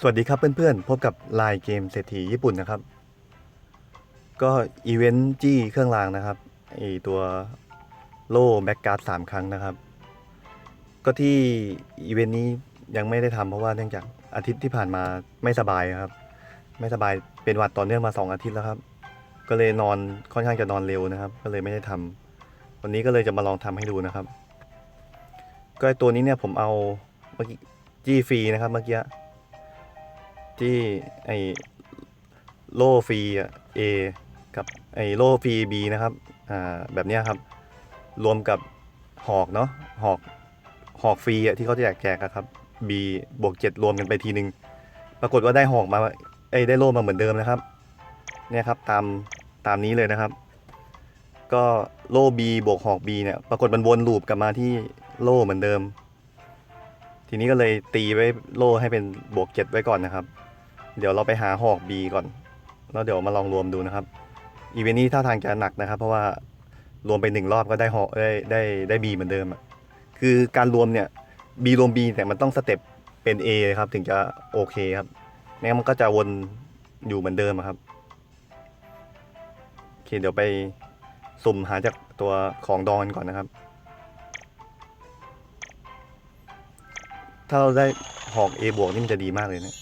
สวัสดีครับเพื่อนๆ พบกับไลน์เกมเศรษฐีญี่ปุ่นนะครับ ก็อีเวนต์จี้เครื่องรางนะครับไอตัวโล่แบ็กการ์ดสามครั้งนะครับ ก็ที่อีเวนต์นี้ยังไม่ได้ทำเพราะว่าเนื่องจากอาทิตย์ที่ผ่านมาไม่สบายครับ ไม่สบายเป็นหวัดต่อเนื่องมาสองอาทิตย์แล้วครับ ก็เลยนอนค่อนข้างจะนอนเร็วนะครับ ก็เลยไม่ได้ทำวันนี้ก็เลยจะมาลองทำให้ดูนะครับ ก็ไอตัวนี้เนี่ยผมเอาเมื่อกี้จี้ฟรีนะครับเมื่อกี้ ที่ไอโล่ฟรีอะ A กับไอโล่ฟรีนะครับอ่าแบบนี้ครับ รวมกับหอกเนาะหอกหอกฟรีอะที่เขาจะแจกแจกอะครับ B บวก7รวมกันไปทีนึงปรากฏว่าได้หอกมาไอยได้โล่มาเหมือนเดิมนะครับ เนี่ยครับตามตามนี้เลยนะครับ ก็โล่ B บวกหอก B เนี่ยปรากฏมันวนลูปกลับมาที่โล่เหมือนเดิม ทีนี้ก็เลยตีไว้โล่ให้เป็นบวกเจ็ดไว้ก่อนนะครับ เดี๋ยวเราไปหาหอก B ก่อน แล้วเดี๋ยวมาลองรวมดูนะครับ อีเวนต์นี้ท่าทางจะหนักนะครับ เพราะว่ารวมไปหนึ่งรอบก็ได้หอกได้ได้ได้ B เหมือนเดิมอะคือการรวมเนี่ย B รวม B เนี่ยมันต้องสเต็ปเป็น A ครับถึงจะโอเคครับไม่งั้นมันก็จะวนอยู่เหมือนเดิมอะครับโอเคเดี๋ยวไปสุ่มหาจากตัวของดอนก่อนนะครับ ถ้าเราได้หอก A บวกนี่มันจะดีมากเลยเนะ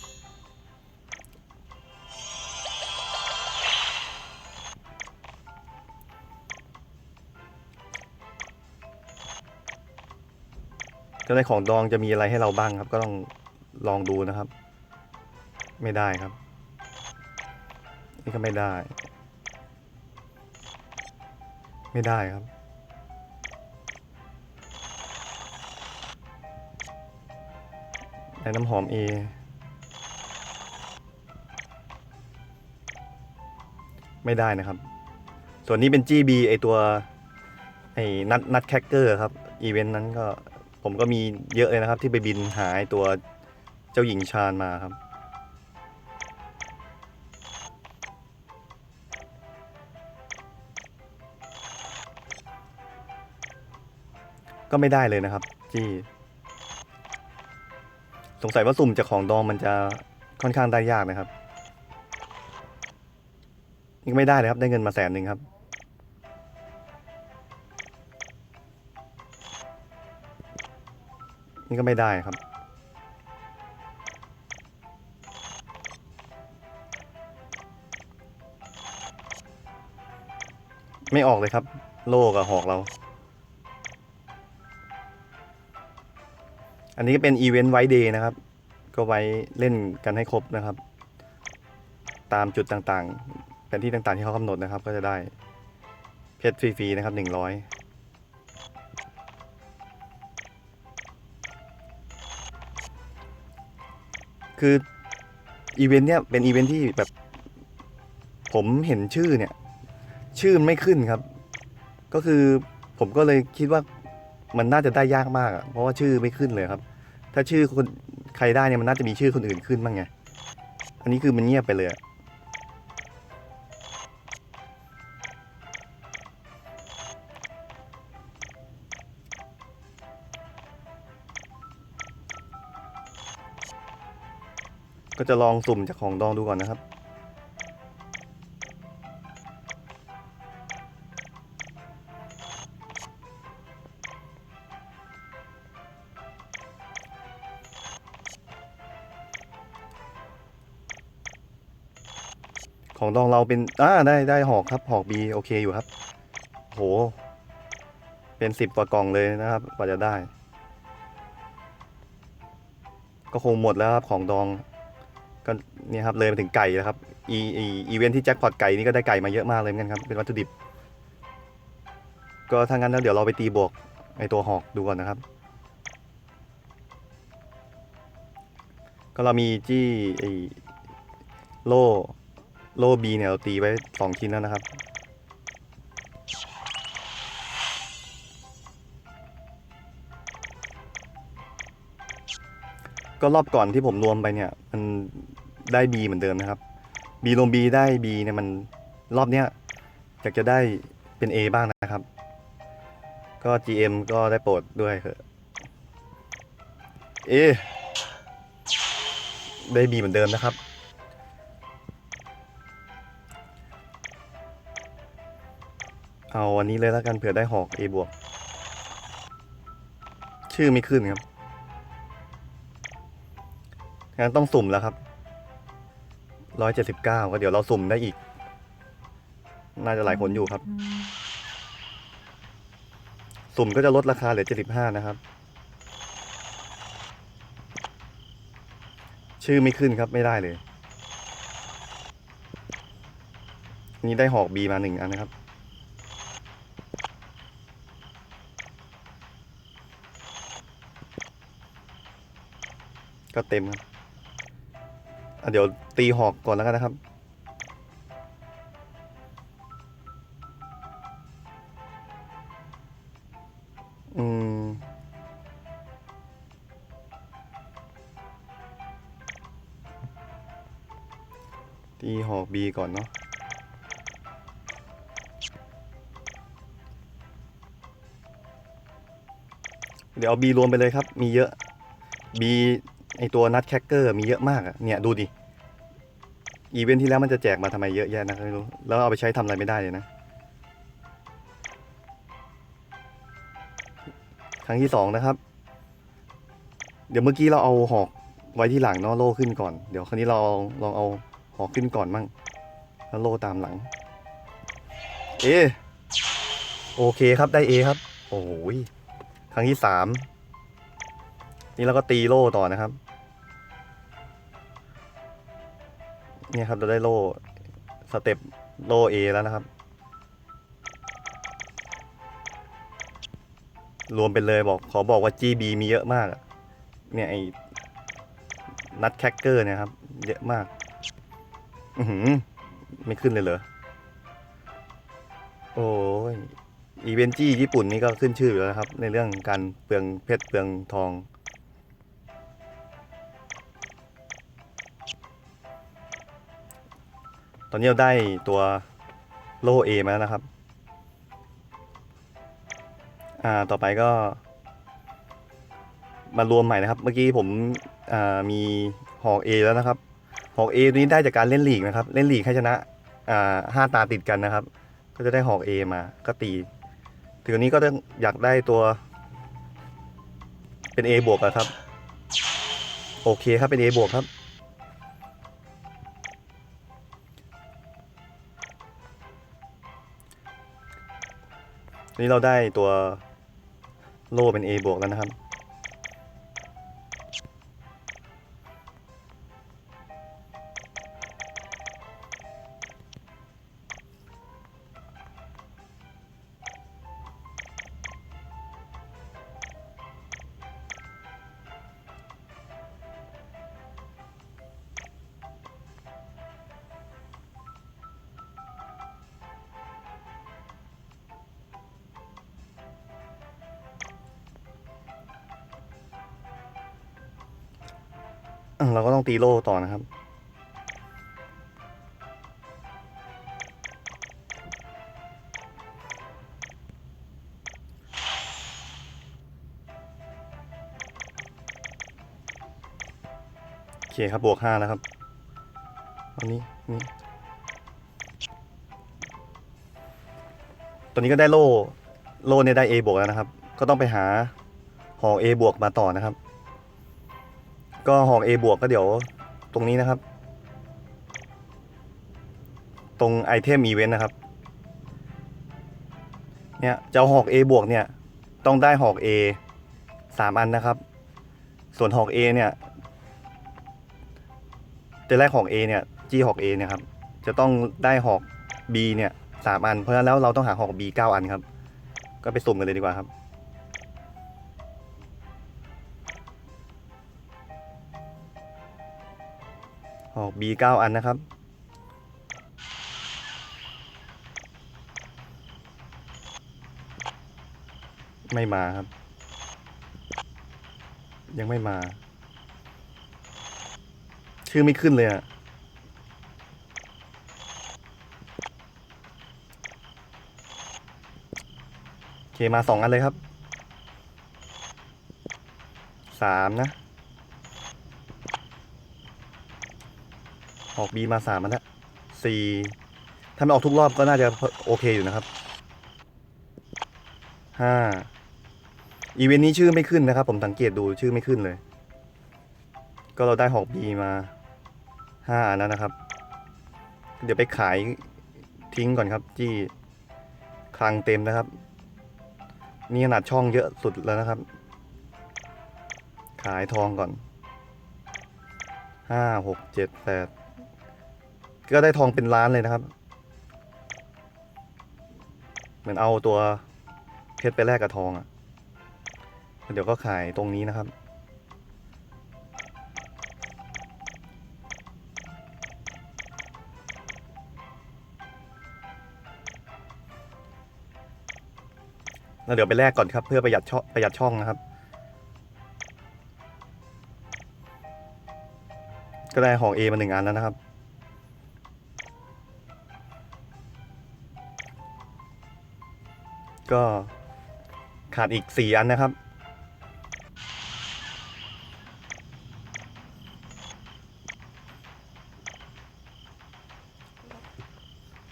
จะได้ของดองจะมีอะไรให้เราบ้างครับ ก็ต้องลองดูนะครับ ไม่ได้ครับ นี่ก็ไม่ได้ ไม่ได้ครับได้น้ำหอม A ไม่ได้นะครับ ส่วนนี้เป็น GB ไอตัวไอ้นัดนัดแคคเกอร์ครับ อีเวนต์นั้นก็ ผมก็มีเยอะเลยนะครับ ที่ไปบินหาไอ้ตัวเจ้าหญิงชาญมาครับ ก็ไม่ได้เลยนะครับจี้สงสัยว่าสุ่มจากของดองมันจะค่อนข้างได้ยากนะครับนี่ก็ไม่ได้เลยครับได้เงินมาแสนหนึ่งครับ นี่ก็ไม่ได้ครับ ไม่ออกเลยครับ โลกับหอกเรา อันนี้ก็เป็นอีเวนต์ไวเดย์นะครับ ก็ไว้เล่นกันให้ครบนะครับ ตามจุดต่างๆแผนที่ต่างๆที่เขากำหนดนะครับ ก็จะได้เพชรฟรีๆนะครับหนึ่งร้อย คืออีเวนต์เนี้ยเป็นอีเวนต์ที่แบบ ผมเห็นชื่อเนี่ย ชื่อไม่ขึ้นครับ ก็คือผมก็เลยคิดว่ามันน่าจะได้ยากมากอะเพราะว่าชื่อไม่ขึ้นเลยครับ ถ้าชื่อคนใครได้เนี่ยมันน่าจะมีชื่อคนอื่นขึ้นบ้างไง อันนี้คือมันเงียบไปเลยอะ ก็จะลองสุ่มจากของดองดูก่อนนะครับ ของดองเราเป็นอ่าได้ได้หอกครับหอกบีโอเคอยู่ครับ โห เป็นสิบกว่ากล่องเลยนะครับกว่าจะได้ ก็คงหมดแล้วครับของดอง ก็เนี่ยครับเลยมาถึงไก่แล้วครับอีอีอีเวนท์ที่แจ็คพอตไก่นี่ก็ได้ไก่มาเยอะมากเลยเหมือนกันครับเป็นวัตถุดิบ ก็ถ้างั้นแล้วเดี๋ยวเราไปตีบวกไอตัวหอกดูก่อนนะครับ ก็เรามีจี้ไอโล่โล่บีเนี่ยเราตีไว้สองชิ้นแล้วนะครับก็รอบก่อนที่ผมรวมไปเนี่ย มัน ได้ B เหมือนเดิมนะครับ B รวม B ได้ B เนี่ยมันรอบเนี้ยอยากจะได้เป็น A บ้างนะครับ ก็ GM ก็ได้โปรดด้วยเถอะ A ได้บีเหมือนเดิมนะครับ เอาอันนี้เลยแล้วกันเผื่อได้หอก A บวก ชื่อไม่ขึ้นครับงั้นต้องสุ่มแล้วครับ ร้อยเจ็ดสิบเก้าก็เดี๋ยวเราสุ่มได้อีก น่าจะหลายคนอยู่ครับ สุ่มก็จะลดราคาเหลือเจ็ดสิบห้านะครับ ชื่อไม่ขึ้นครับไม่ได้เลย นี่ได้หอกบีมาหนึ่งอันนะครับก็เต็มครับอะ เดี๋ยวตีหอกก่อนแล้วกันนะครับ อืม ตีหอกบีก่อนเนาะเดี๋ยวเอาบีรวมไปเลยครับ มีเยอะบี ไอตัวนัดแคคเกอร์มีเยอะมากอะเนี่ยดูดิ อีเวนท์ที่แล้วมันจะแจกมาทำไมเยอะแยะนะไม่รู้ แล้วเอาไปใช้ทำอะไรไม่ได้เลยนะ ครั้งที่สองนะครับ เดี๋ยวเมื่อกี้เราเอาหอกไว้ที่หลังเนาะโล่ขึ้นก่อน เดี๋ยวครั้นี้เราลองเอาหอกขึ้นก่อนมั่ง แล้วโล่ตามหลัง เอ โอเคครับได้เอครับ โอ้ยครั้งที่สามนี่เราก็ตีโล่ต่อนะครับ เนี่ยครับเราได้โล่สเต็ปโล่เอแล้วนะครับ รวมไปเลยบอกขอบอกว่า GB มีเยอะมาก เนี่ยไอ้นัดแคคเกอร์เนี่ยครับ เยอะมาก อือหือ ไม่ขึ้นเลยเหรอ โอ้ยอีเวนจี้ญี่ปุ่นนี่ก็ขึ้นชื่ออยู่แล้วนะครับ ในเรื่องการเปลืองเพชรเปลืองทอง ตอนนี้เราได้ตัวโล่เอมาแล้วนะครับ อ่า ต่อไปก็ มารวมใหม่นะครับ เมื่อกี้ผมอ่ามีหอก A แล้วนะครับ หอก A นี้ได้จากการเล่นลีกนะครับ เล่นลีกให้ชนะ อ่าห้าตาติดกันนะครับ ก็จะได้หอก A มา ก็ตี ถึงนี้ก็ต้องอยากได้ตัว เป็น A บวกอะครับ โอเคครับ เป็น A บวกครับ นี่เราได้ตัวโล่เป็น A บวกแล้วนะครับ ตีโล่ต่อนะครับ โอเคครับ บวกห้าแล้วครับ อันนี้นี่ตอนนี้ก็ได้โล่ โล่เนี่ยได้ A บวกแล้วนะครับ ก็ต้องไปหาหอ A บวกมาต่อนะครับ ก็หอก A บวกก็เดี๋ยวตรงนี้นะครับ ตรงไอเทมอีเวนต์นะครับ เนี่ยจะเอาหอก A บวกเนี่ยต้องได้หอก A สามอันนะครับ ส่วนหอก A เนี่ยจะได้หอก A เนี่ยจี้หอก A เนี่ยครับจะต้องได้หอก B เนี่ยสามอัน เพราะฉะนั้นแล้วเราต้องหาหอก B เก้าอันครับ ก็ไปสุ่มกันเลยดีกว่าครับ อก B เก้าอันนะครับ ไม่มาครับ ยังไม่มา ชื่อไม่ขึ้นเลยอะโอเคมาสองอันเลยครับสามนะ ออกบีมาสามมันละสี่ถ้ามันออกทุกรอบก็น่าจะโอเคอยู่นะครับห้าอีเวนต์นี้ชื่อไม่ขึ้นนะครับ ผมสังเกตดูชื่อไม่ขึ้นเลย ก็เราได้หอกบีมาห้าอันแล้วนะครับ เดี๋ยวไปขายทิ้งก่อนครับจี้คลังเต็มนะครับ นี่ขนาดช่องเยอะสุดแล้วนะครับ ขายทองก่อนห้าหกเจ็ดแปด ก็ได้ทองเป็นล้านเลยนะครับเหมือนเอาตัวเพชรไปแลกกับทองอะ่ะ เดี๋ยวก็ขายตรงนี้นะครับ แล้วเดี๋ยวไปแลกก่อนครับเพื่อประหยัดช่องประหยัดช่องนะครับ ก็ได้หอง A มาหนึ่งอันแล้วนะครับ ก็ขาดอีกสี่อันนะครับ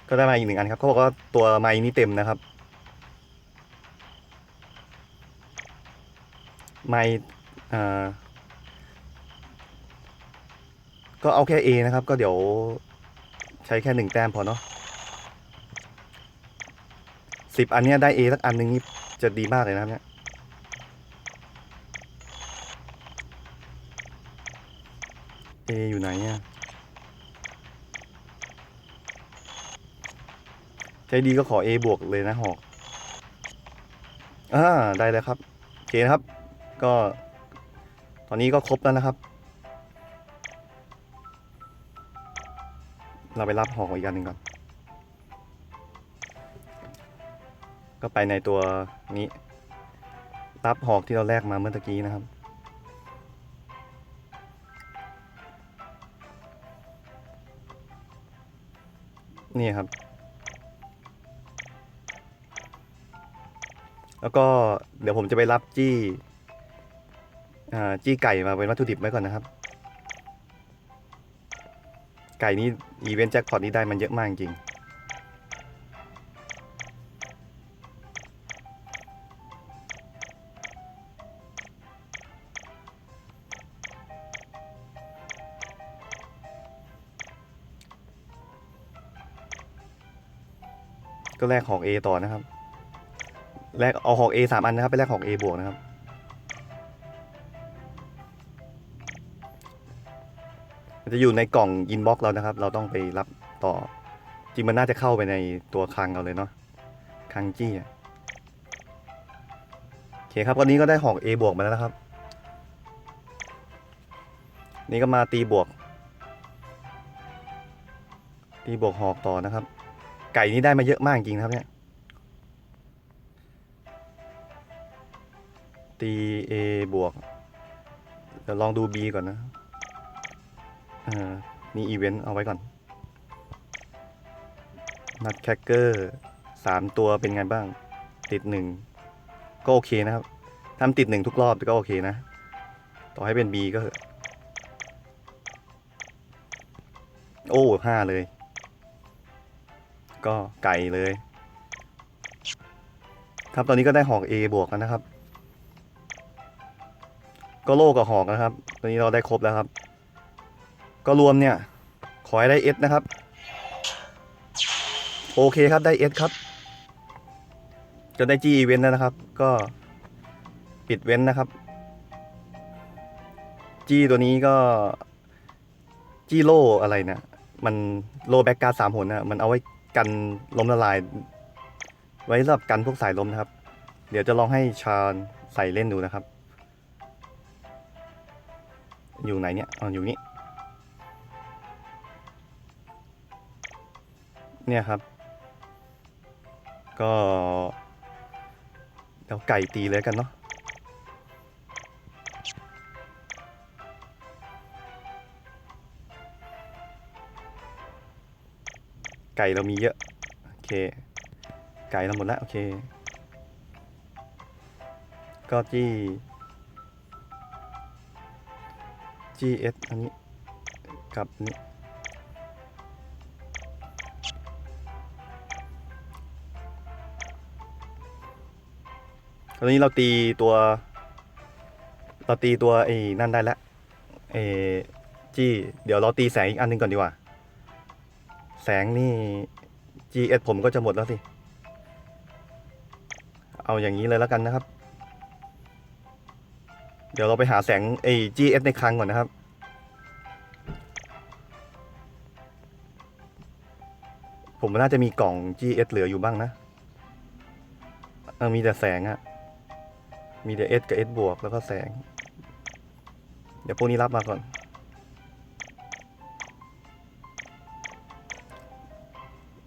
ก็ได้มาอีกหนึ่งอันครับเขาบอกว่าตัวไม้นี้เต็มนะครับ ไม้อ่าก็เอาแค่ A นะครับ ก็เดี๋ยวใช้แค่หนึ่งแต้มพอเนาะ สิบอันเนี้ยได้ A สักอันหนึ่งนี่จะดีมากเลยนะครับเนี่ย A อยู่ไหนเนี่ยใจดีก็ขอ A บวกเลยนะหอกอ่าได้แล้วครับโอเคนะครับ ก็ตอนนี้ก็ครบแล้วนะครับ เราไปรับหอกอีกอันหนึ่งก่อน ก็ไปในตัวนี้ รับหอกที่เราแลกมาเมื่อตะกี้นะครับ นี่ครับ แล้วก็เดี๋ยวผมจะไปรับจี้อ่าจี้ไก่มาเป็นวัตถุดิบไว้ก่อนนะครับ ไก่นี้อีเวนต์แจ็คพอตนี้ได้มันเยอะมากจริง ก็แลกของ A ต่อนะครับ แลกเอาของ A สามอันนะครับไปแลกของ A บวกนะครับมันจะอยู่ในกล่องอินบ็อกซ์เรานะครับ เราต้องไปรับต่อ จริงมันน่าจะเข้าไปในตัวคลังเราเลยเนาะคลังจี้โอเคครับวันนี้ก็ได้ของ A บวกมาแล้วนะครับ นี่ก็มาตีบวก ตีบวกหอกต่อนะครับ ไก่นี้ได้มาเยอะมากจริงครับเนี่ย ตี A บวก เดี๋ยวลองดู B ก่อนนะมีอีเวนต์เอาไว้ก่อน นัดแคคเกอร์สามตัวเป็นไงบ้าง ติดหนึ่ง ก็โอเคนะครับทำติดหนึ่งทุกรอบก็โอเคนะ ต่อให้เป็น B ก็เถอะโอ้ห้าเลย ก็ไก่เลย ครับตอนนี้ก็ได้หอก A บวกแล้วนะครับ ก็โล่กับหอกนะครับ ตอนนี้เราได้ครบแล้วครับ ก็รวมเนี่ย ขอให้ได้ S นะครับ โอเคครับได้ S ครับจะได้ G อีเวนต์แล้วนะครับ ก็ปิดเว้นนะครับ G ตัวนี้ก็ G โล่อะไรเนะี่ยมันโล่แบ็กการ์ดสามหนนะมันเอาไว้ กันล้มละลาย ไว้สำหรับกันพวกสายลมนะครับ เดี๋ยวจะลองให้ชาญใส่เล่นดูนะครับ อยู่ไหนเนี่ยอ๋ออยู่นี่เนี่ยครับ ก็เดี๋ยวไก่ตีเลยกันเนาะ ไก่เรามีเยอะ โอเค ไก่เราหมดแล้ว โอเค ก็จี้ GS อันนี้ กับอันนี้ ตอนนี้เราตีตัว เราตีตัวไอ้นั่นได้แล้วไอจี้ เดี๋ยวเราตีแสงอีกอันนึงก่อนดีกว่า แสงนี่ GS ผมก็จะหมดแล้วสิ เอาอย่างนี้เลยแล้วกันนะครับ เดี๋ยวเราไปหาแสงไอ้ GS ในคลังก่อนนะครับ ผมน่าจะมีกล่อง GS เหลืออยู่บ้างนะเออมีแต่แสงอะมีแต่ S กับ S บวกแล้วก็แสง เดี๋ยวพวกนี้รับมาก่อน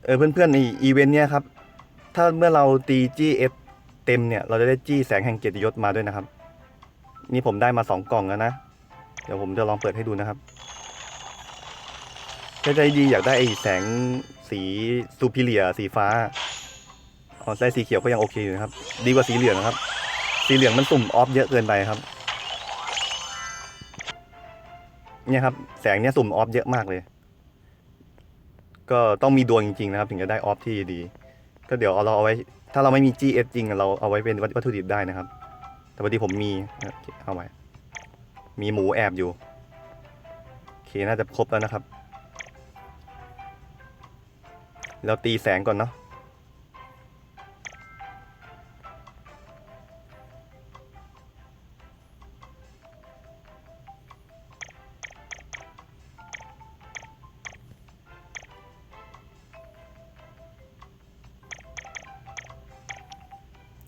เออเพื่อนๆในอีเวนต์เนี้ยครับ ถ้าเมื่อเราตี GS เต็มเนี่ย เราจะได้จี้แสงแห่งเกียรติยศมาด้วยนะครับ นี่ผมได้มาสองกล่องแล้วนะ เดี๋ยวผมจะลองเปิดให้ดูนะครับถ้าใจดีอยากได้ไอ้แสงสีซูพิเลียสีฟ้าอ๋อใส่สีเขียวก็ยังโอเคอยู่นะครับ ดีกว่าสีเหลืองนะครับ สีเหลืองมันสุ่มออฟเยอะเกินไปครับ เนี่ยครับ แสงเนี่ยสุ่มออฟเยอะมากเลย ก็ต้องมีดวงจริงๆนะครับ ถึงจะได้ออฟที่ดี ก็เดี๋ยวเอาเราเอาไว้ ถ้าเราไม่มี GS จริงเราเอาไว้เป็นวัตถุดิบได้นะครับ แต่พอดีผมมีเอาไว้ มีหมูแอบอยู่โอเคน่าจะครบแล้วนะครับ เราตีแสงก่อนเนาะ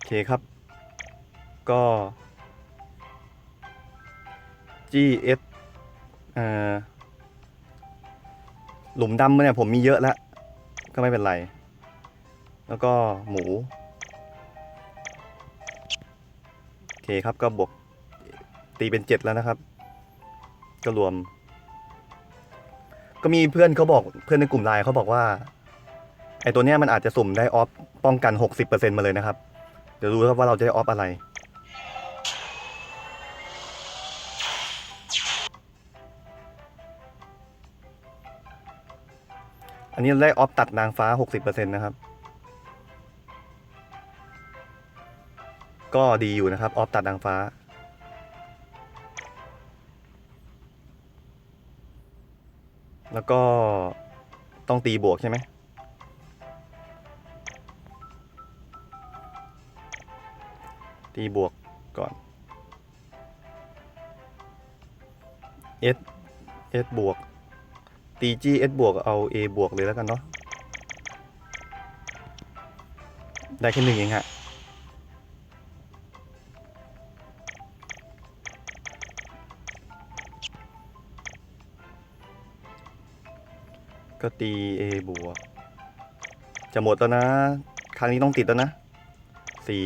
เคครับ ก็ GS เอ่อหลุมดำเนี่ยผมมีเยอะแล้ว ก็ไม่เป็นไร แล้วก็หมู โอเคครับก็บวกตีเป็นเจ็ดแล้วนะครับ ก็รวม ก็มีเพื่อนเขาบอกเพื่อนในกลุ่มไลน์เขาบอกว่า ไอตัวเนี้ยมันอาจจะสุ่มได้ออฟป้องกัน 60%มาเลยนะครับ ดี๋ยวดูครับว่าเราจะได้ออฟอะไร อันนี้ได้ออฟตัดนางฟ้า 60%นะครับ ก็ดีอยู่นะครับ ออฟตัดนางฟ้าแล้วก็ต้องตีบวกใช่ไหม ตีบวกก่อน S S บวกตี G S บวกเอา A บวกเลยแล้วกันเนาะได้แค่หนึ่งเองฮะก็ตี A บวก จะหมดแล้วนะ ครั้งนี้ต้องติดแล้วนะสี่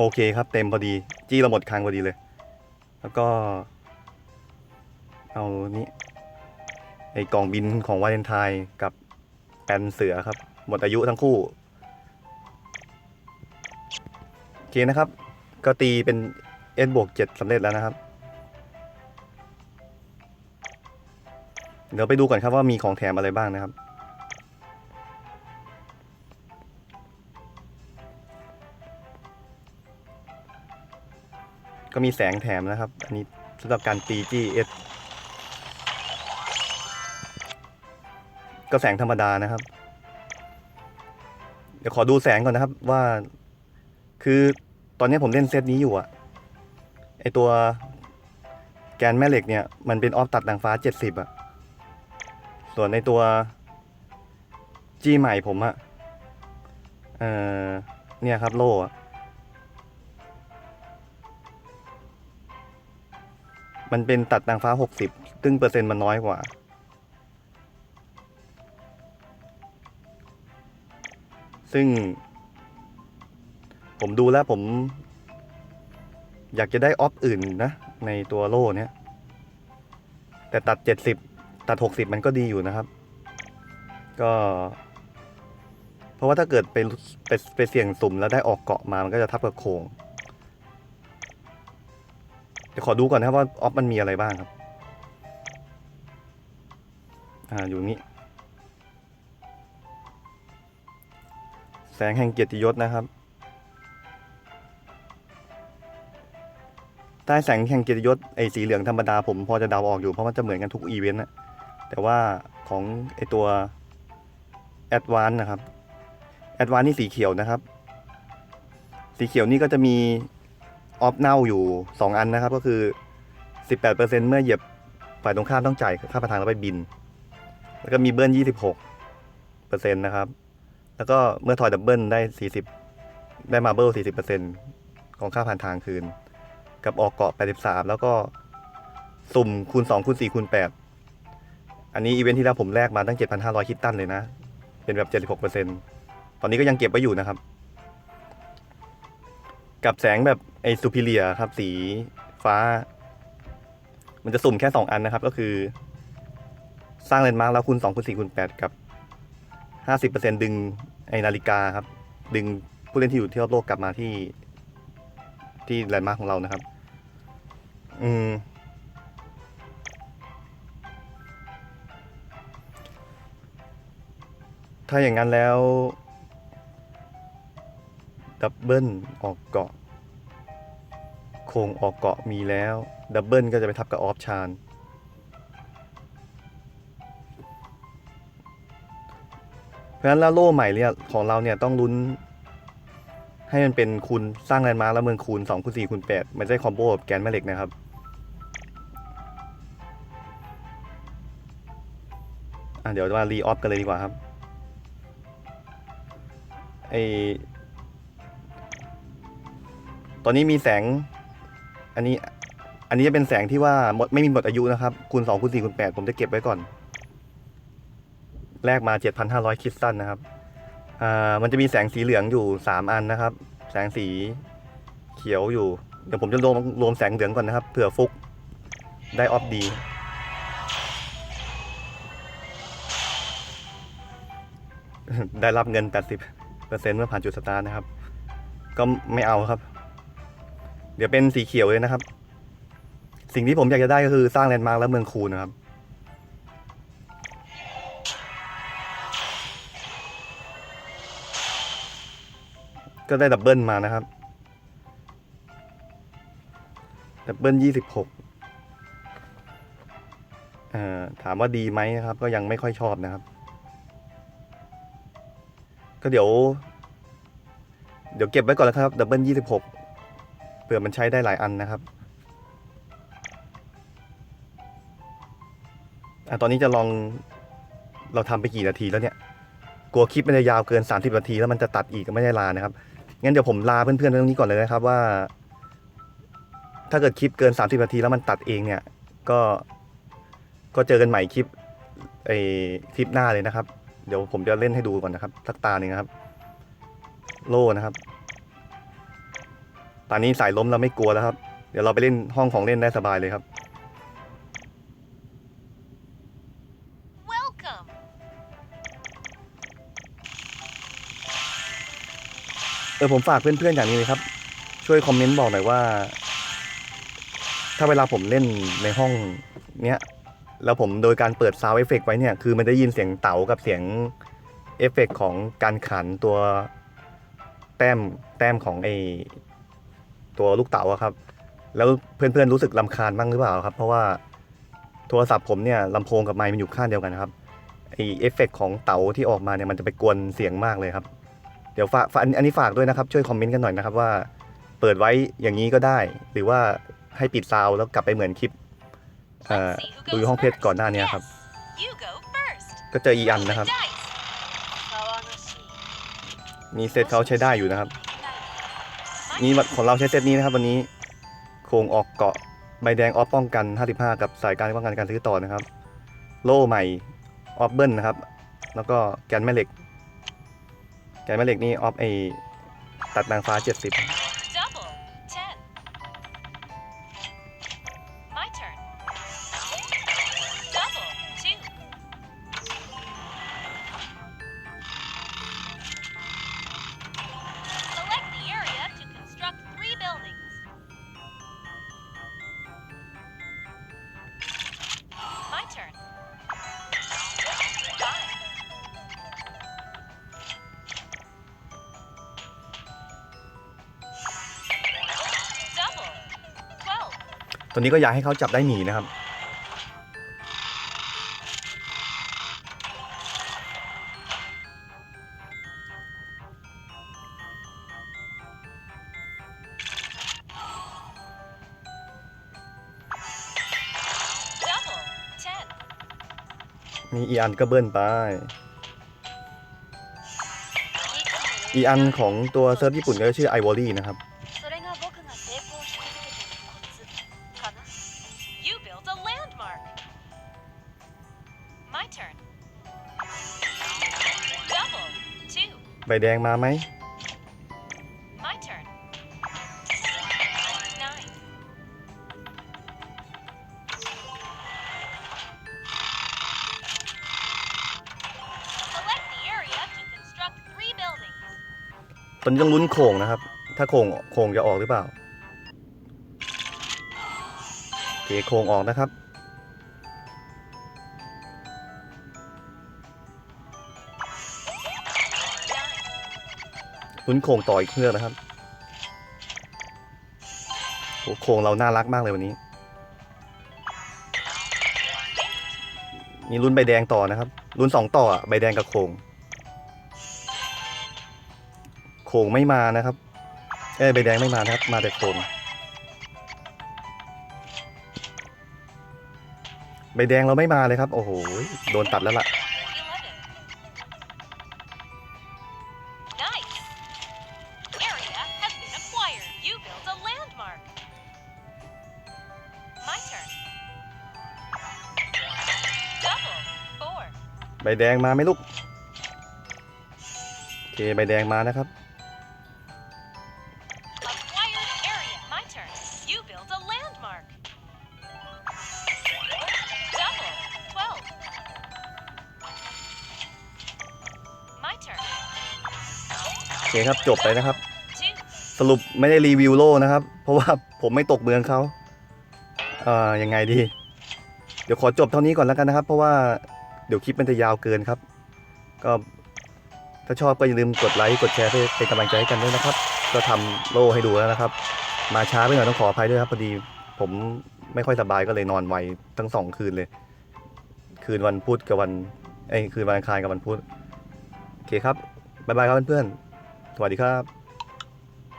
โอเคครับเต็มพอดี จี้เราหมดครั้งพอดีเลย แล้วก็ เอานี้ไอกล่องบินของวาเลนไทน์กับแปนเสือครับ หมดอายุทั้งคู่โอเคนะครับ ก็ตีเป็น S บวก7สำเร็จแล้วนะครับ เดี๋ยวไปดูก่อนครับว่ามีของแถมอะไรบ้างนะครับ ก็มีแสงแถมนะครับ อันนี้สำหรับการตี GS ก็แสงธรรมดานะครับ เดี๋ยวขอดูแสงก่อนนะครับว่า คือตอนนี้ผมเล่นเซตนี้อยู่อะไอตัวแกนแม่เหล็กเนี่ย มันเป็นออฟตัดนางฟ้า70อะส่วนในตัวจี้ใหม่ผมอะเออเนี่ยครับโล่อะ มันเป็นตัดนางฟ้า 60 ซึ่งเปอร์เซ็นต์มันน้อยกว่า ซึ่ง ผมดูแล้วผม อยากจะได้ออฟอื่นนะ ในตัวโล่เนี้ย แต่ตัด 70 ตัด 60 มันก็ดีอยู่นะครับ ก็ เพราะว่าถ้าเกิดไปไปไปเสี่ยงสุ่มแล้วได้ออกเกาะมามันก็จะทับกับโครง ดี๋ยวขอดูก่อนนะครับว่าออฟมันมีอะไรบ้างครับอ่าอยู่นี้แสงแห่งเกียรติยศนะครับ ใต้แสงแห่งเกียรติยศไอ้สีเหลืองธรรมดาผมพอจะเดาออกอยู่เพราะมันจะเหมือนกันทุกอีเวนต์นะแต่ว่าของไอ้ตัวแอดวานนะครับแอดวานนี่สีเขียวนะครับ สีเขียวนี่ก็จะมี ออฟเน่าอยู่ 2 อันนะครับ ก็คือ 18%เมื่อเหยียบฝ่ายตรงข้ามต้องจ่ายค่าประทานแล้วไปบิน แล้วก็มีเบิ้ล 26%นะครับ แล้วก็เมื่อถอยดับเบิลได้ 40 ได้มาเบิล 40%ของค่าผ่านทางคืน กับออกเกาะ 83 แล้วก็สุ่มคูณ 2 คูณ 4 คูณ 8 อันนี้อีเวนท์ที่แล้วผมแลกมาตั้ง 7,500 คิตตันเลยนะ เป็นแบบ 76%ตอนนี้ก็ยังเก็บไว้อยู่นะครับ กับแสงแบบ ไอซูพิเลียครับ สีฟ้า มันจะสุ่มแค่ 2 อันนะครับ ก็คือ สร้างเลนมาร์กแล้วคูณ2คูณ4คูณ8กับ 50%ดึงไอนาฬิกาครับ ดึงผู้เล่นที่อยู่ที่รอบโลกกลับมาที่ ที่แลนด์มาร์กของเรานะครับ อืมถ้าอย่างนั้นแล้ว ดับเบิลออกเกาะ โคงออกเกาะมีแล้ว ดับเบิลก็จะไปทับกับออฟชานเพราะฉะนั้นแล้วโล่ใหม่เนี่ยของเราเนี่ยต้องลุ้น ให้มันเป็นคูณสร้างแลนด์มาร์คแล้วเมืองคูณ2คูณ4คูณ8มันจะคอมโบกับแกนแม่เหล็กนะครับอะเดี๋ยวมารีออฟกันเลยดีกว่าครับไอตอนนี้มีแสง อันนี้ อันนี้จะเป็นแสงที่ว่าหมดไม่มีหมดอายุนะครับ คูณ2คูณ4คูณ8ผมจะเก็บไว้ก่อน แลกมา7,500คริสตัลนะครับ อ่า มันจะมีแสงสีเหลืองอยู่3อันนะครับ แสงสีเขียวอยู่ เดี๋ยวผมจะรวมรวมแสงเหลืองก่อนนะครับ เผื่อฟุกได้ออฟดี ได้รับเงิน 80เปอร์เซ็นต์เมื่อผ่านจุดสตาร์ทนะครับ ก็ไม่เอาครับ เดี๋ยวเป็นสีเขียวเลยนะครับ สิ่งที่ผมอยากจะได้ก็คือสร้างแลนด์มาร์กและเมืองคูนนะครับ ก็ได้ดับเบิลมานะครับ ดับเบิลยี่สิบหกถามว่าดีไหมนะครับ ก็ยังไม่ค่อยชอบนะครับ ก็เดี๋ยว เดี๋ยวเก็บไว้ก่อนแล้วครับดับเบิลยี่สิบหก เผื่อมันใช้ได้หลายอันนะครับอะตอนนี้จะลองเราทำไปกี่นาทีแล้วเนี่ย กลัวคลิปมันจะยาวเกิน 30 นาที แล้วมันจะตัดอีกก็ไม่ได้ลานะครับ งั้นเดี๋ยวผมลาเพื่อนๆตรงนี้ก่อนเลยนะครับว่า ถ้าเกิดคลิปเกิน 30 นาทีแล้วมันตัดเองเนี่ย ก็ ก็เจอกันใหม่คลิปไอคลิปหน้าเลยนะครับ เดี๋ยวผมจะเล่นให้ดูก่อนนะครับสักตาหนึ่งนะครับ โล่นะครับ ตอนนี้สายล้มเราไม่กลัวแล้วครับ เดี๋ยวเราไปเล่นห้องของเล่นได้สบายเลยครับ Welcome. เออผมฝากเพื่อนๆอย่างนี้เลยครับ ช่วยคอมเมนต์บอกหน่อยว่า ถ้าเวลาผมเล่นในห้องเนี้ยแล้วผมโดยการเปิดซาวเอฟเฟกไว้เนี่ย คือมันได้ยินเสียงเต๋ากับเสียงเอฟเฟกของการขันตัวแต้มแต้มของไอ ตัวลูกเต๋าอะครับ แล้วเพื่อนๆรู้สึกลำคาญบ้างหรือเปล่าครับ เพราะว่าโทรศัพท์ผมเนี่ยลำโพงกับไมค์มันอยู่ข้างเดียวกันนะครับไอเอฟเฟกของเต๋าที่ออกมาเนี่ยมันจะไปกวนเสียงมากเลยครับ เดี๋ยวฝากฝากอันอันนี้ฝากด้วยนะครับ ช่วยคอมเมนต์กันหน่อยนะครับว่า เปิดไว้อย่างนี้ก็ได้ หรือว่าให้ปิดซาวด์แล้วกลับไปเหมือนคลิปเอ่อ Let's see who ดู goes ห้องเพชร first. ก่อนหน้านี้ครับ Yes, You go first. ก็เจออีอันนะครับ Roll the dice. มีเซตเขาใช้ได้อยู่นะครับ My นี่ของเราใช้เซตนี้นะครับ วันนี้โครงออกเกาะใบแดงออฟป้องกัน 55 กับสายการป้องกันการซื้อต่อนะครับ โล่ใหม่ออฟเบิลนะครับ แล้วก็แกนแม่เหล็ก แกนแม่เหล็กนี่ออฟไอตัดนางฟ้า 70 อนนี้ก็อยากให้เขาจับได้หมีนะครับ มีอีอันก็เบิ้ลไป อีอันของตัวเซิร์ฟญี่ปุ่นก็ชื่อไอวอรี่นะครับ แดงมาไหม My turn. Nine. Select the area to construct three buildings. ตอนนี้ต้องลุ้นโข่งนะครับ ถ้าโข่งโข่งจะออกหรือเปล่าโอเคโข่งออกนะครับ ลุ้นโข่งต่ออีกเครื่อนะครับโอ้โข่งเราน่ารักมากเลยวันนี้มีลุ้นใบแดงต่อนะครับลุ้นสองต่อใบแดงกับโข่งโข่งไม่มานะครับเอ้ใบแดงไม่มานะครับ มาแต่โข่งใบแดงเราไม่มาเลยครับ โอ้โห โดนตัดแล้วล่ะ ใบแดงมาไหมลูกโอเคใบแดงมานะครับ โอเคครับจบไปนะครับ สรุปไม่ได้รีวิวโล่นะครับ เพราะว่าผมไม่ตกเมืองเขาอ่ายังไงดี เดี๋ยวขอจบเท่านี้ก่อนแล้วกันนะครับ เพราะว่า เดี๋ยวคลิปมันจะยาวเกินครับ ก็ถ้าชอบก็อย่าลืมกดไลค์กดแชร์เพื่อเป็นกำลังใจให้กันด้วยนะครับ ก็ทำโล่ให้ดูแล้วนะครับ มาช้าไปหน่อยต้องขออภัยด้วยครับพอดีผมไม่ค่อยสบายก็เลยนอนไวทั้งสองคืนเลย คืนวันพุธกับวันเอ้คืนวันอังคารกับวันพุธโอเคครับบ๊ายบายครับเพื่อนๆสวัสดีครับ